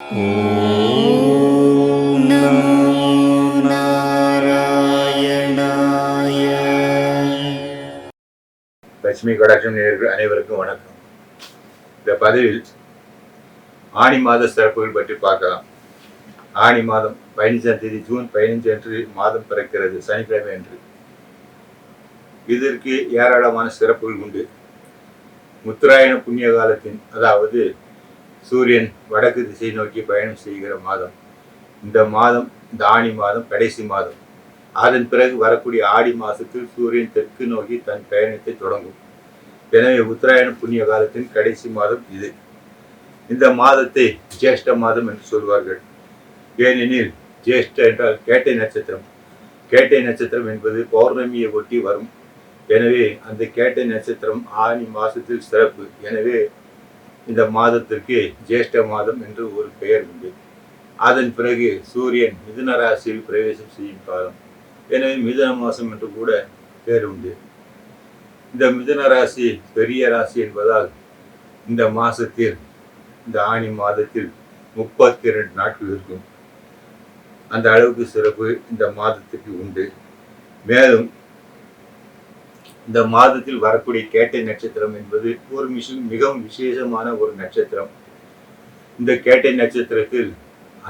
ॐ नमो नारायणाय லட்சுமி கடாட்சம் நேயர்கள் அனைவருக்கும் வணக்கம் இந்த பதிவில் ஆணி மாத சிறப்புகள் பற்றி பார்க்கலாம் ஆணி மாதம் பதினஞ்சாம் தேதி ஜூன் பதினஞ்சு அன்று மாதம் பிறக்கிறது சனிக்கிழமை அன்று இதற்கு ஏராளமான சிறப்புகள் உண்டு முத்துராயண புண்ணிய காலத்தின் அதாவது சூரியன் வடக்கு திசை நோக்கி பயணம் செய்கிற மாதம். இந்த மாதம் இந்த ஆணி மாதம் கடைசி மாதம். அதன் பிறகு வரக்கூடிய ஆடி மாதத்தில் சூரியன் தெற்கு நோக்கி தன் பயணத்தை தொடங்கும். எனவே உத்தராயண புண்ணிய காலத்தின் கடைசி மாதம் இது. இந்த மாதத்தை ஜேஷ்ட மாதம் என்று சொல்வார்கள். ஏனெனில் ஜேஷ்ட என்றால் கேட்டை நட்சத்திரம். கேட்டை நட்சத்திரம் என்பது பௌர்ணமியை ஒட்டி வரும். எனவே அந்த கேட்டை நட்சத்திரம் ஆனி மாதத்தில் சிறப்பு. எனவே இந்த மாதத்திற்கு ஜேஷ்ட மாதம் என்று ஒரு பெயர் உண்டு. அதன் பிறகு சூரியன் மிதுன ராசியில் பிரவேசம் செய்யும் காலம் எனவே மிதுன மாதம் என்று கூட பெயர் உண்டு. இந்த மிதுன ராசி பெரிய ராசி என்பதால் இந்த மாசத்தில் இந்த ஆணி மாதத்தில் முப்பத்தி இரண்டு நாட்கள் இருக்கும். அந்த அளவுக்கு சிறப்பு இந்த மாதத்துக்கு உண்டு. மேலும் இந்த மாதத்தில் வரக்கூடிய கேட்டை நட்சத்திரம் என்பது ஒரு மிஷ மிகவும் விசேஷமான ஒரு நட்சத்திரம். இந்த கேட்டை நட்சத்திரத்தில்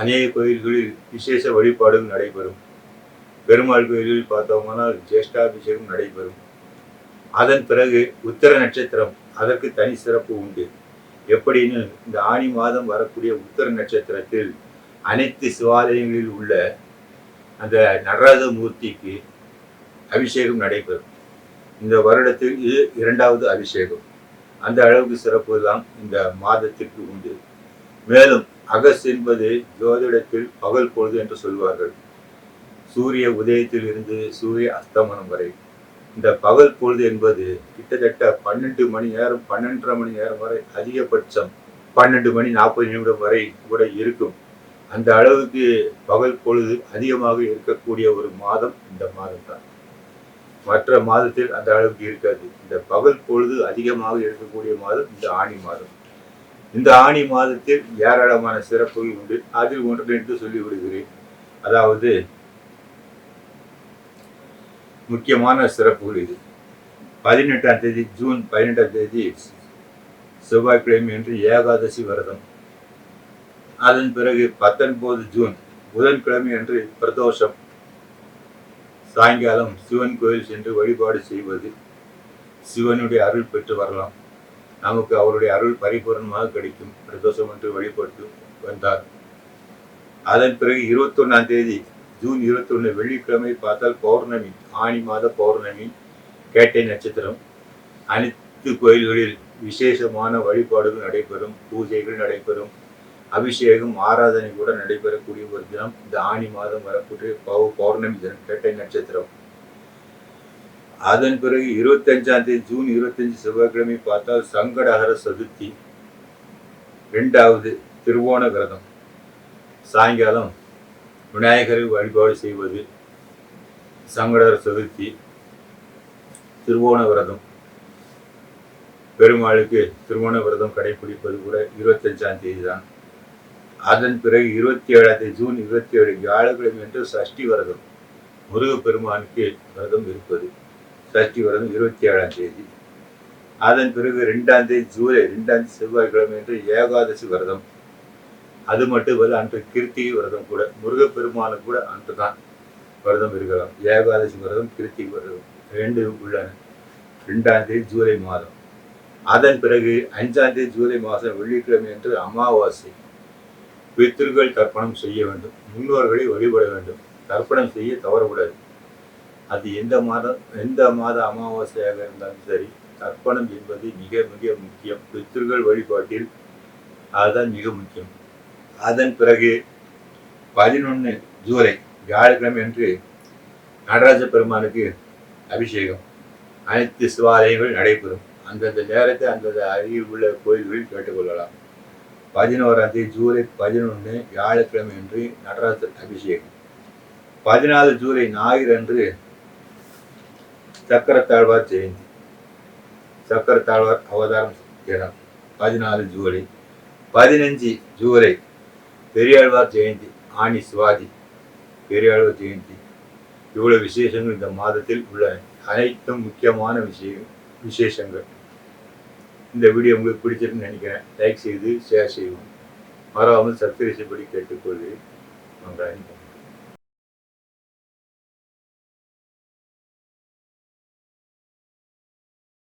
அநேக கோயில்களில் விசேஷ வழிபாடும் நடைபெறும். பெருமாள் கோயிலில் பார்த்தோம்னால் ஜேஷ்டாபிஷேகம் நடைபெறும். அதன் பிறகு உத்தர நட்சத்திரம் அதற்கு தனி சிறப்பு உண்டு. எப்படின்னு இந்த ஆணி மாதம் வரக்கூடிய உத்தர நட்சத்திரத்தில் அனைத்து சிவாலயங்களில் உள்ள அந்த நடராஜ மூர்த்திக்கு அபிஷேகம் நடைபெறும். இந்த வருடத்தில் இது இரண்டாவது அபிஷேகம். அந்த அளவுக்கு சிறப்பு தான் இந்த மாதத்திற்கு உண்டு. மேலும் அகஸ் என்பது ஜோதிடத்தில் பகல் பொழுது என்று சொல்வார்கள். சூரிய உதயத்தில் இருந்து சூரிய அஸ்தமனம் வரை. இந்த பகல் பொழுது என்பது கிட்டத்தட்ட பன்னெண்டு மணி நேரம் பன்னெண்டரை மணி நேரம் வரை அதிகபட்சம் பன்னெண்டு மணி நாற்பது நிமிடம் வரை கூட இருக்கும். அந்த அளவுக்கு பகல் பொழுது அதிகமாக இருக்கக்கூடிய ஒரு மாதம் இந்த மாதம் தான் மற்ற மாதத்தில் அந்த அளவுக்கு இருக்காது. இந்த பகல் பொழுது அதிகமாக இருக்கக்கூடிய மாதம் இந்த ஆணி மாதம். இந்த ஆணி மாதத்தில் ஏராளமான சிறப்புகள் உண்டு. அதில் ஒன்று என்று சொல்லி அதாவது முக்கியமான சிறப்புகள் இது. பதினெட்டாம் தேதி ஜூன் பதினெட்டாம் தேதி செவ்வாய்க்கிழமை என்று ஏகாதசி விரதம். அதன் பிறகு பத்தொன்பது ஜூன் புதன்கிழமை அன்று பிரதோஷம். சாயங்காலம் சிவன் கோயில் சென்று வழிபாடு செய்வது சிவனுடைய அருள் பெற்று வரலாம். நமக்கு அவருடைய அருள் பரிபூர்ணமாக கிடைக்கும். பிரதோஷம் என்று வழிபட்டு வந்தார். அதன் பிறகு இருபத்தொன்னாம் தேதி ஜூன் இருபத்தொன்னு வெள்ளிக்கிழமை பார்த்தால் பௌர்ணமி ஆணி மாத பௌர்ணமி கேட்டை நட்சத்திரம். அனைத்து கோயில்களில் விசேஷமான வழிபாடுகள் நடைபெறும். பூஜைகள் நடைபெறும். அபிஷேகம் ஆராதனை கூட நடைபெறக்கூடிய ஒரு தினம். இந்த ஆணி மாதம் வரக்கூடிய பௌ- பௌர்ணமி தினம் கேட்டை நட்சத்திரம். அதன் பிறகு இருபத்தஞ்சாம் தேதி ஜூன் இருபத்தஞ்சு செவ்வாய்க்கிழமை பார்த்தால் சங்கடஹர சதுர்த்தி. ரெண்டாவது திருவோண விரதம். சாயங்காலம் விநாயகரை வழிபாடு செய்வது. சங்கடஹர சதுர்த்தி. திருவோண விரதம். பெருமாளுக்கு திருவோண விரதம் கடைபிடிப்பது கூட இருபத்தஞ்சாம் தேதி தான். அதன் பிறகு இருபத்தி ஏழாம் தேதி ஜூன் இருபத்தி ஏழு வியாழக்கிழமை என்று சஷ்டி விரதம் முருகப்பெருமானுக்கு விரதம் இருப்பது. சஷ்டி விரதம் இருபத்தி ஏழாம் தேதி. அதன் பிறகு ரெண்டாம் தேதி ஜூலை ரெண்டாம் தேதி செவ்வாய்க்கிழமை என்று ஏகாதசி விரதம். அது மட்டுமல்ல அன்று கிருத்திகை விரதம் கூட முருகப்பெருமானுக்கு கூட அன்று தான் விரதம் இருக்கலாம். ஏகாதசி விரதம் கிருத்திகை விரதம் ரெண்டு உள்ளன. ரெண்டாம் தேதி ஜூலை மாதம். அதன் பிறகு அஞ்சாம் தேதி ஜூலை மாதம் வெள்ளிக்கிழமை என்று அமாவாசை. பித்திருக்கள் தர்ப்பணம் செய்ய வேண்டும். முன்னோர்களை வழிபட வேண்டும். தர்ப்பணம் செய்ய தவறக்கூடாது. அது எந்த மாதம் எந்த மாத அமாவாசையாக இருந்தாலும் சரி தர்ப்பணம் என்பது மிக மிக முக்கியம். பித்திருக்கள் வழிபாட்டில் அதுதான் மிக முக்கியம். அதன் பிறகு பதினொன்று ஜூலை வியாழக்கிழமை அன்று நடராஜ பெருமானுக்கு அபிஷேகம். அனைத்து சிவாலயங்கள் நடைபெறும். அந்தந்த நேரத்தை அந்தந்த அருகில் உள்ள கோயில்களில் கேட்டுக்கொள்ளலாம் பதினோராம் தேதி ஜூலை பதினொன்று வியாழக்கிழமை அன்று நடராஜர் அபிஷேகம். பதினாலு ஜூலை ஞாயிறு அன்று சக்கரத்தாழ்வார் ஜெயந்தி. சக்கரத்தாழ்வார் அவதாரம் தினம் பதினாலு ஜூலை. பதினஞ்சு ஜூலை பெரியாழ்வார் ஜெயந்தி ஆணி சுவாதி பெரியாழ்வார் ஜெயந்தி. இவ்வளவு விசேஷங்கள் இந்த மாதத்தில் உள்ள அனைத்தும் முக்கியமான விஷயம் விசேஷங்கள். இந்த வீடியோ உங்களுக்கு பிடிச்சிருக்குன்னு நினைக்கிறேன். லைக் செய்து ஷேர் செய்வோம் மறவாமல் சப்ஸ்கிரைப் படி கேட்டுக்கொள்கிறேன். நன்றாக